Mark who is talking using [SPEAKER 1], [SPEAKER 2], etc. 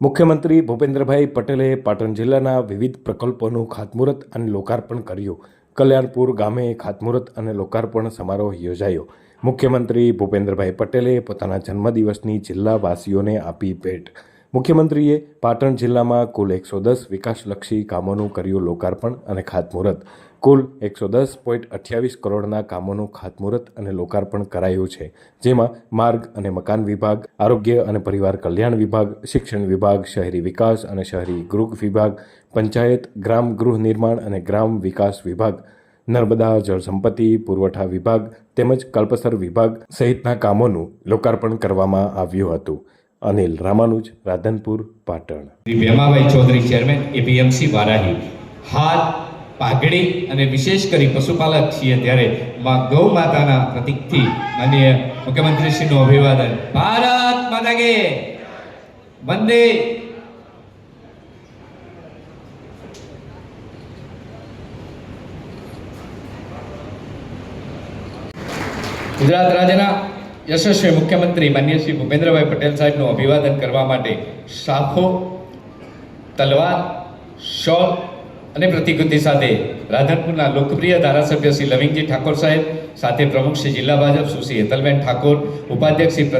[SPEAKER 1] મુખ્યમંત્રી ભૂપેન્દ્રભાઈ પટેલે પાટણ જિલ્લાના વિવિધ પ્રકલ્પોનું ખાતમુહૂર્ત અને લોકાર્પણ કર્યું. કલ્યાણપુર ગામે ખાતમુહૂર્ત અને લોકાર્પણ સમારોહ યોજાયો. મુખ્યમંત્રી ભૂપેન્દ્રભાઈ પટેલે પોતાના જન્મદિવસની જિલ્લાવાસીઓને આપી ભેટ. મુખ્યમંત્રીએ પાટણ જિલ્લામાં કુલ એકસો દસ વિકાસલક્ષી કામોનું કર્યું લોકાર્પણ અને ખાતમુહૂર્ત. કુલ એકસો દસ પોઈન્ટ અઠ્યાવીસ કરોડના કામોનું ખાતમુહૂર્ત અને લોકાર્પણ કરાયું છે, જેમાં માર્ગ અને મકાન વિભાગ, આરોગ્ય અને પરિવાર કલ્યાણ વિભાગ, શિક્ષણ વિભાગ, શહેરી વિકાસ અને શહેરી ગૃહ વિભાગ, પંચાયત, ગ્રામ ગૃહ નિર્માણ અને ગ્રામ વિકાસ વિભાગ, નર્મદા જળસંપત્તિ પુરવઠા વિભાગ તેમજ કલ્પસર વિભાગ સહિતના કામોનું લોકાર્પણ કરવામાં આવ્યું હતું. Anil Ramanuj, Radhanpur, Patan.
[SPEAKER 2] Bhemabhai Chaudhary chairman APMC Varahi. હાથ પાઘડી અને વિશેષ કરી પશુપાલક છીએ ત્યારે ગૌ માતાના પ્રતિકથી માનીય મુખ્યમંત્રીશ્રીનું અભિવાદન. ભારત માતા કે વંદે. ગુજરાત રાજ્યના યશસ્વી મુખ્યમંત્રી માન્ય શ્રી ભૂપેન્દ્રભાઈ પટેલ સાહેબનું અભિવાદન કરવા માટે શાખો, તલવાર, શોલ અને પ્રતિકૃતિ સાથે રાધનપુરના લોકપ્રિય ધારાસભ્ય શ્રી લવિંગજી ઠાકોર સાહેબ, સાથે પ્રમુખ શ્રી જિલ્લા ભાજપ સુશ્રી હેતલબેન ઠાકોર, ઉપાધ્યક્ષ શ્રી